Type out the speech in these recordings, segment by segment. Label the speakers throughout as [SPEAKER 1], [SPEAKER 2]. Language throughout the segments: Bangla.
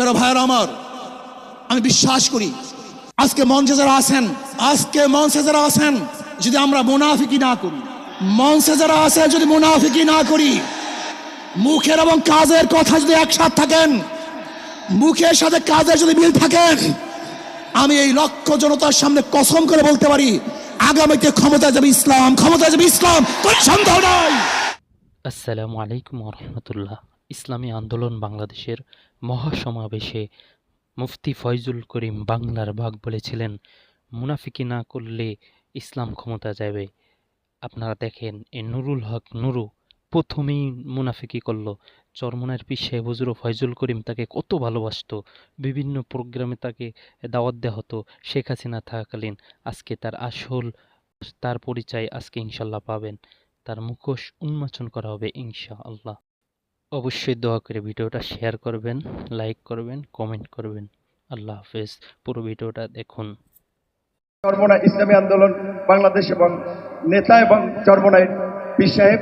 [SPEAKER 1] প্রিয় ভাইয়েরা আমার, আমি বিশ্বাস করি, আজকে মঞ্চে যারা আছেন, আজকে মঞ্চে যারা আছেন, যদি আমরা মুনাফিকি না করি, মঞ্চে যারা আছে যদি মুনাফিকি না করি, মুখের এবং কাজের কথা যদি একসাথ থাকেন, মুখের সাথে কাজের যদি মিল থাকেন, আমি এই লক্ষ জনতার সামনে কসম করে বলতে পারি, আগামীতে ক্ষমতায় যাবে ইসলাম ক্ষমতা যাবে ইসলাম, কোনো সন্দেহ নাই।
[SPEAKER 2] আসসালামু আলাইকুম রহমতুল্লাহ। ইসলামী আন্দোলন বাংলাদেশের মহাসমাবেশে মুফতি ফয়জুল করিম বাংলার বাঘ বলেছিলেন, মুনাফিকি না করলে ইসলাম ক্ষমতা যাবে। আপনারা দেখেন এ নুরুল হক নুরু প্রথমেই মুনাফিকি করল। চরমনার পিসে হুজুর ফয়জুল করিম তাকে কত ভালোবাসত। বিভিন্ন প্রোগ্রামে তাকে দাওয়াত দেওয়া হতো। শেখ হাসিনা থাকাকালীন আজকে তার আসল, তার পরিচয় আজকে ইনশাল্লাহ পাবেন। তার মুখোশ উন্মোচন করা হবে ইনশা আল্লাহ অবশ্যই দোয়া করে ভিডিওটা শেয়ার করবেন লাইক করবেন কমেন্ট করবেন। আল্লাহ হাফেজ। পুরো ভিডিওটা দেখুন।
[SPEAKER 3] চরমনা ইসলামী আন্দোলন বাংলাদেশ এবং নেতা এবং চরমনায় পীর সাহেব।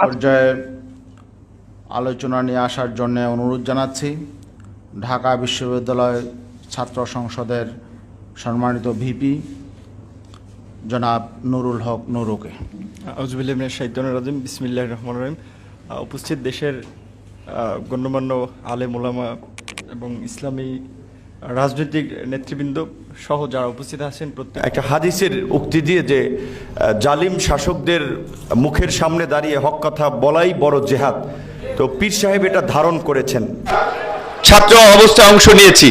[SPEAKER 4] পর্যায়ে আলোচনা নিয়ে আসার জন্য অনুরোধ জানাচ্ছি। ঢাকা বিশ্ববিদ্যালয় ছাত্র সংসদের সম্মানিত ভিপি জনাব নুরুল হক নুরুকে।
[SPEAKER 5] আউজবিল্লাহ সাহিত্যন রাজিম। বিসমিল্লাহ রহমান রহিম। উপস্থিত দেশের গণ্যমান্য আলে ওলামা এবং ইসলামী রাজনৈতিক নেতৃবৃন্দ সহ যারা উপস্থিত আছেন প্রত্যেক
[SPEAKER 6] একটা হাদিসের উক্তি দিয়ে যে জালিম শাসকদের মুখের সামনে দাঁড়িয়ে হক কথা বলাই বড় জেহাদ। তো পীর সাহেব এটা ধারণ করেছেন। ছাত্র অবস্থায় অংশ নিয়েছি।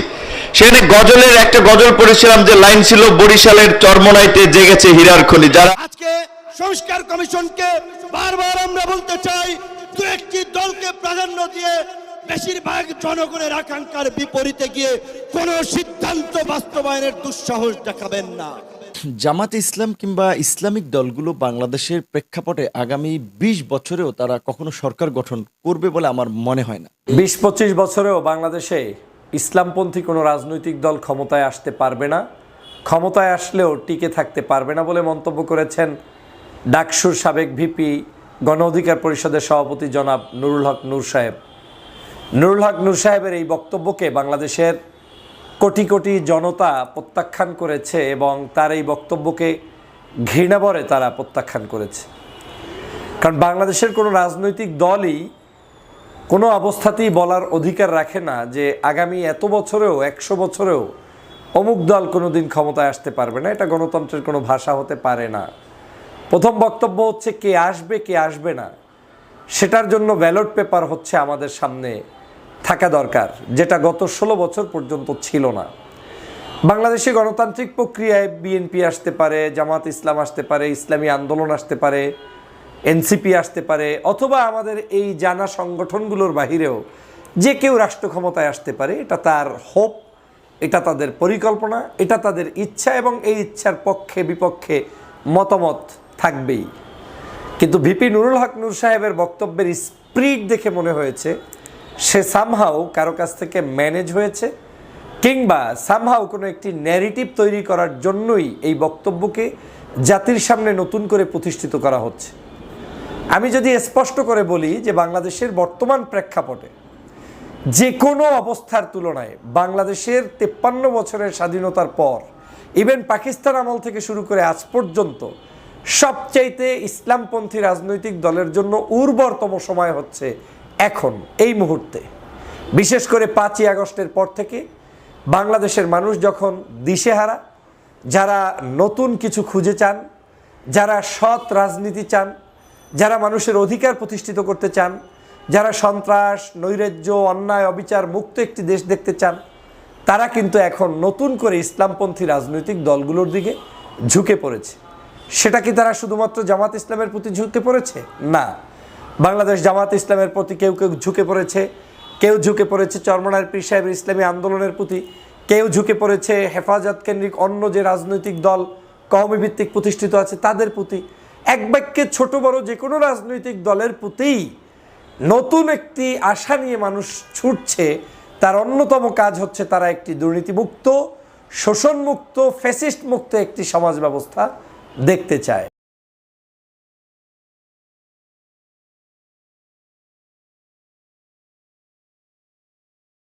[SPEAKER 6] সেখানে গজলের একটা গজল পড়েছিলাম যে লাইন ছিল বরিশালের চরমনাইতে জেগেছে হীরার খনি যারা
[SPEAKER 7] আজকে সংস্কার কমিশনকে বারবার আমরা বলতে চাই দু একটি দলকে প্রাধান্য দিয়ে বেশিরভাগ জনগণের আকাঙ্ক্ষার বিপরীতে গিয়ে কোন সিদ্ধান্ত বাস্তবায়নের দুঃসাহস দেখাবেন না।
[SPEAKER 8] জামাত ইসলাম কিংবা ইসলামিক দলগুলো বাংলাদেশের প্রেক্ষাপটে আগামী ২০ বছরেও তারা কখনো সরকার গঠন করবে বলে আমার মনে হয় না।
[SPEAKER 9] বিশ পঁচিশ বছরেও বাংলাদেশে ইসলামপন্থী কোনো রাজনৈতিক দল ক্ষমতায় আসতে পারবে না ক্ষমতায় আসলেও টিকে থাকতে পারবে না বলে মন্তব্য করেছেন ডাকসুর সাবেক ভিপি গণ অধিকার পরিষদের সভাপতি জনাব নুরুল হক নূর সাহেব। নুরুল হক নূর সাহেবের এই বক্তব্যকে বাংলাদেশের কোটি কোটি জনতা প্রত্যাখ্যান করেছে এবং তার এই বক্তব্যকে ঘৃণাবরে তারা প্রত্যাখ্যান করেছে। কারণ বাংলাদেশের কোনো রাজনৈতিক দলই কোনো অবস্থাতেই বলার অধিকার রাখে না যে আগামী এত বছরেও, একশো বছরেও অমুক দল কোনো দিন ক্ষমতায় আসতে পারবে না। এটা গণতন্ত্রের কোনো ভাষা হতে পারে না। প্রথম বক্তব্য হচ্ছে কে আসবে কে আসবে না। সেটার জন্য ব্যালট পেপার হচ্ছে আমাদের সামনে থাকা দরকার, যেটা গত ষোলো বছর পর্যন্ত ছিল না। বাংলাদেশে গণতান্ত্রিক প্রক্রিয়ায় বিএনপি আসতে পারে, জামাত ইসলাম আসতে পারে, ইসলামী আন্দোলন আসতে পারে, এনসিপি আসতে পারে, অথবা আমাদের এই জানা সংগঠনগুলোর বাহিরেও যে কেউ রাষ্ট্র ক্ষমতায় আসতে পারে, এটা তার হোপ, এটা তাদের পরিকল্পনা, এটা তাদের ইচ্ছা এবং এই ইচ্ছার পক্ষে, বিপক্ষে মতামত থাকবেই। কিন্তু ভিপি নুরুল হক নূর সাহেবের বক্তব্যের স্প্রিট দেখে মনে হয়েছে, সে সামহাও কারও কাছ থেকে ম্যানেজ হয়েছে, কিংবা সামহাও কোনো একটি ন্যারেটিভ তৈরি করার জন্যই এই বক্তব্যকে জাতির সামনে নতুন করে প্রতিষ্ঠিত করা হচ্ছে। আমি যদি স্পষ্ট করে বলি যে বাংলাদেশের বর্তমান প্রেক্ষাপটে যে কোনো অবস্থার তুলনায় বাংলাদেশের তেপ্পান্ন বছরের স্বাধীনতার পর ইভেন পাকিস্তান আমল থেকে শুরু করে আজ পর্যন্ত সবচাইতে ইসলামপন্থী রাজনৈতিক দলের জন্য উর্বরতম সময় হচ্ছে এখন, এই মুহূর্তে। বিশেষ করে পাঁচই আগস্টের পর থেকে বাংলাদেশের মানুষ যখন দিশেহারা, যারা নতুন কিছু খুঁজে চান, যারা সৎ রাজনীতি চান, যারা মানুষের অধিকার প্রতিষ্ঠিত করতে চান, যারা সন্ত্রাস, নৈরাজ্য, অন্যায়, অবিচার মুক্ত একটি দেশ দেখতে চান, তারা কিন্তু এখন নতুন করে ইসলামপন্থী রাজনৈতিক দলগুলোর দিকে ঝুঁকে পড়েছে। সেটা কি তারা শুধুমাত্র জামাত ইসলামের প্রতি ঝুঁকে পড়েছে? না। বাংলাদেশ জামাত ইসলামের প্রতি কেউ কেউ ঝুঁকে পড়েছে। কেউ ঝুঁকে পড়েছে চরমনার পীর সাহেবের ইসলামী আন্দোলনের প্রতি। কেউ ঝুঁকে পড়েছে হেফাজত কেন্দ্রিক অন্য যে রাজনৈতিক দল কওমি ভিত্তিক প্রতিষ্ঠিত আছে তাদের প্রতি। এক বাক্যে ছোট, বড় যে কোনো রাজনৈতিক দলের প্রতিই নতুন একটি আশা নিয়ে মানুষ ছুটছে, তার অন্যতম কাজ হচ্ছে তারা একটি দুর্নীতিমুক্ত, শোষণমুক্ত ফ্যাসিস্ট মুক্ত একটি সমাজ ব্যবস্থা দেখতে চায়।